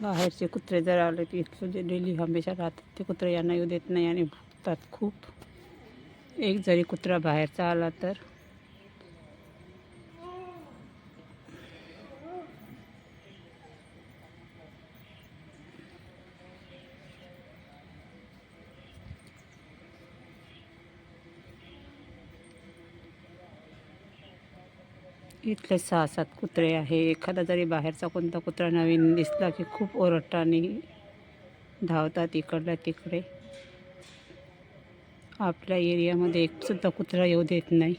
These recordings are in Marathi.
बाहेरचे कुत्रे जर आले की इथलं जे डेली हमेशा राहतात ते कुत्रे यांना येऊ देत नाही आणि भुकतात खूप. एक जरी कुत्रा बाहेरचा आला तर इथले सहा सात कुत्रे आहे. एखादा जरी बाहेरचा कोणता कुत्रा नवीन दिसला की खूप ओरडता आणि धावतात इकडल्या तिकडे. आपल्या एरियामध्ये एक सुद्धा कुत्रा येऊ देत नाही.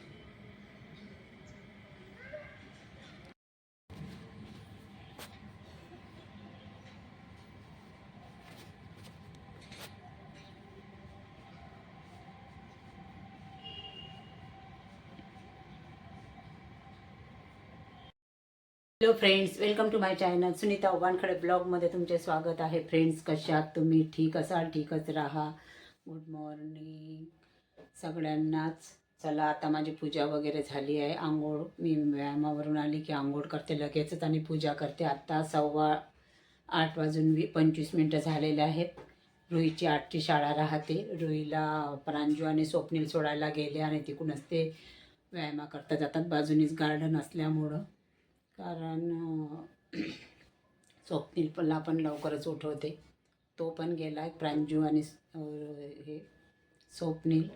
Hello friends welcome to my channel Sunita Ubankhade ब्लॉगमध्ये तुमचे स्वागत आहे. फ्रेंड्स कशात तुम्ही? ठीक असाल? ठीकच राहा. गुड मॉर्निंग सगळ्यांनाच. चला आता माझी पूजा वगैरे झाली आहे. आंघोळ मी व्यायामावरून आली की आंघोळ करते लगेचच आणि पूजा करते. आत्ता सव्वा आठ वाजून वी पंचवीस मिनटं झालेले आहेत. रुईची आठची शाळा राहते. रुईला प्रांजू आणि स्वप्नील सोडायला गेले आणि तिकडूनच ते व्यायामा करता जातात बाजूनीच गार्डन असल्यामुळं कारण अं, पण लवकरच उठवते. तो पण गेला आहे प्रांजू आणि हे स्वप्नील.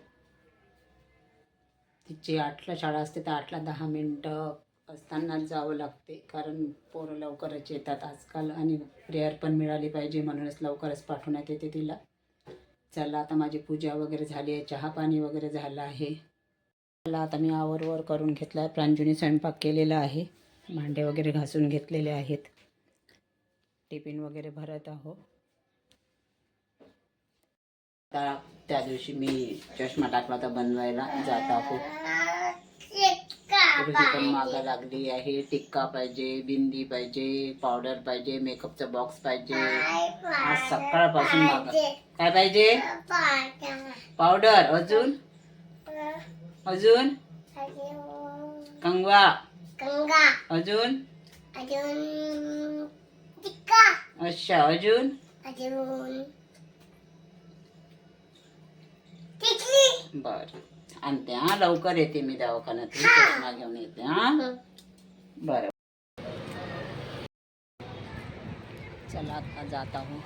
तिची आठला शाळा असते तर आठला दहा मिनटं असतानाच जावं लागते कारण पोरं लवकरच येतात आजकाल आणि प्रेयर पण मिळाली पाहिजे म्हणूनच लवकरच पाठवण्यात येते तिला. चला आता माझी पूजा वगैरे झाली आहे चहा पाणी वगैरे झालं आहे. चला आता मी आवरवर करून घेतला आहे प्रांजूने स्वयंपाक केलेला आहे. भांडे वगैरे घासून घेतलेले आहेत. टिफिन वगैरे भरत आहो. त्या त्या दिवशी मी चष्मा टाकला होता बनवायला. जात आहो. पण मागा लागली आहे. टिक्का पाहिजे बिंदी पाहिजे पावडर पाहिजे मेकअपचा बॉक्स पाहिजे. आज सकाळपासून मागा. काय पाहिजे? पावडर. अजून? अजून? कंगवा. गंगा. अजून? अजून टिक्का. अच्छा अजून? अजून टिकली. बर. आणते हा लवकर येते मी दवाखान्यात. चष्मा घेऊन येते हा? बर. चला आता जात आहो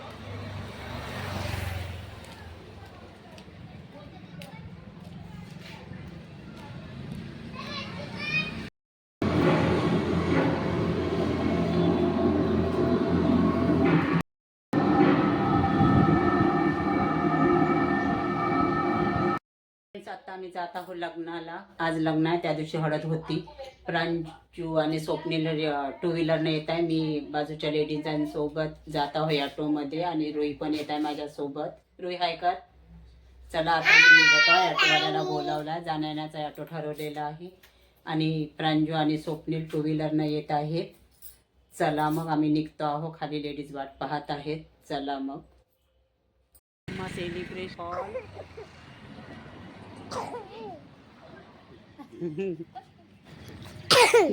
आता आम्ही जात आहोत लग्नाला. आज लग्न आहे त्या दिवशी हळद होती. प्रांजू आणि स्वप्नील टू व्हीलरने येत आहे. मी बाजूच्या लेडीजांसोबत जात आहो ॲटोमध्ये आणि रुई पण येत आहे माझ्यासोबत रुई हाय कर. चला आता मी निघत आहे. ऑटोवाल्याला बोलावला. जाण्याचा ॲटो ठरवलेला आहे. आणि प्रांजू आणि स्वप्नील टू व्हीलरनं येत आहेत. चला मग आम्ही निघतो आहो खाली लेडीज वाट पाहत आहेत. चला मग. सेलिब्रेशन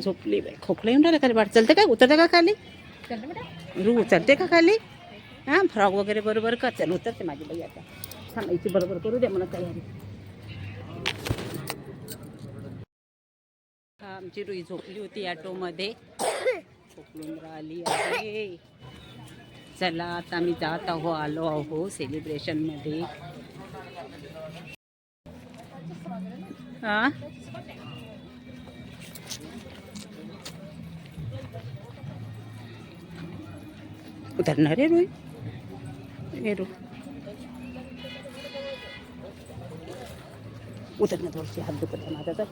झोपली बाई. खोकला येऊन राहिला खाली वाट चलते का उतरते का खाली? रू उतरते का खाली? हां फ्रॉक वगैरे बरोबर कर. चल उतरते माझी बाई आता. थांबायची बरोबर करू दे मला तयारी. हा, आमची रुई झोपली होती ॲटोमध्ये खोकलून राहिली आहे. चला आता आम्ही जात आहो आलो आहो सेलिब्रेशनमध्ये हा। उतरणार आहे रोई हे रो उतरणं थोडीशी हात दुखत आहे माझा तर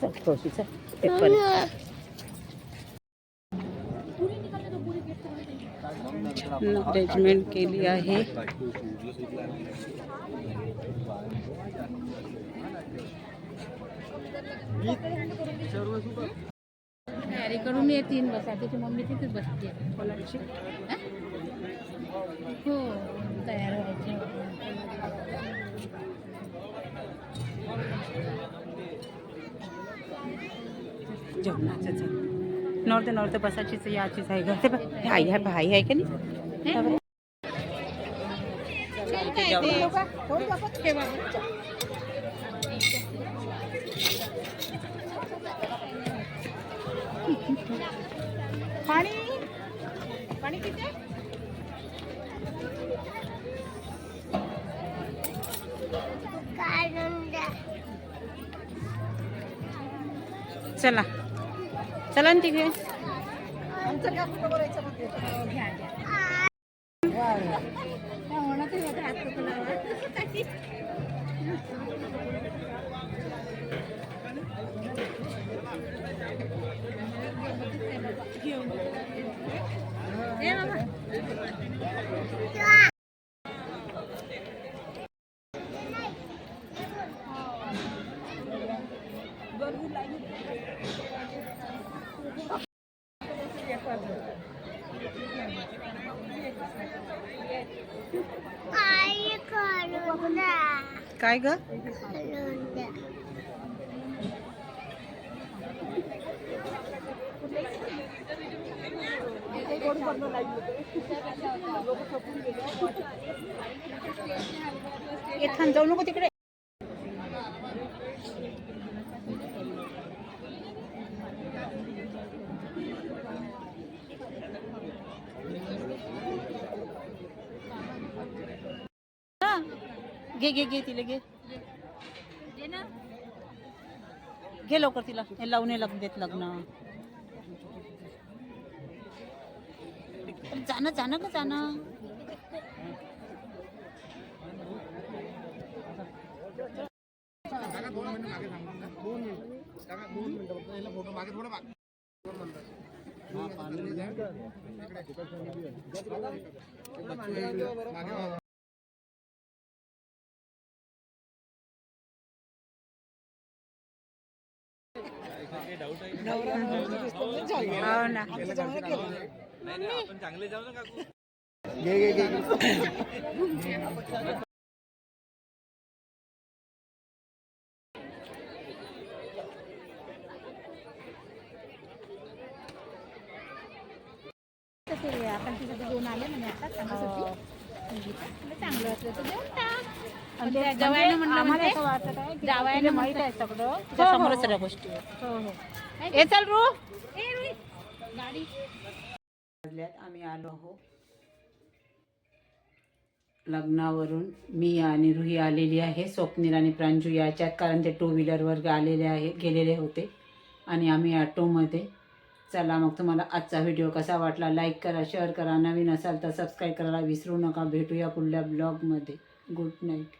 चल थोडीशी चल। पेपर अरेंजमेंट केली आहे तयारीकडून येतील बसा त्याची मम्मी तिथेच बसते. हो? तयार व्हायचे. नॉर्थ नॉर्थ बसाचीच याचीच आहे. घर ते आई आहे भाई आहे का नाही? हे? पाणी पाणी किती चला चला ना तिथे हे काय ग? एखाद जाऊ नको तिकडे. घे घे घे तिला घे. घे लवकर तिला. हे लावून ये लग्न देत लग्न. जाणं जाणं का जाणं हो ना तसे आपण तिथे घेऊन आले आता चांगलं असलं तर देऊन टाक म्हणजे म्हणलं म्हणजे वाटत आहे जावयानं माहीत आहे सगळं. हो, हो, समोरच हो. सगळ्या गोष्टी आहेत. हो हो. ए चल रू. ए, रुई. आम्ही आलो आहो लग्नावरून मी आणि रुही आलेली आहे स्वप्नील आणि प्रांजू याच्यात कारण ते टू व्हीलरवर आलेले आहे गेलेले होते. आणि आम्ही ऑटोमध्ये. चला मग तुम्हाला आजचा व्हिडिओ कसा वाटला लाईक करा शेअर करा नवीन असाल तर सबस्क्राईब करायला विसरू नका. भेटूया पुढल्या ब्लॉगमध्ये गुड नाईट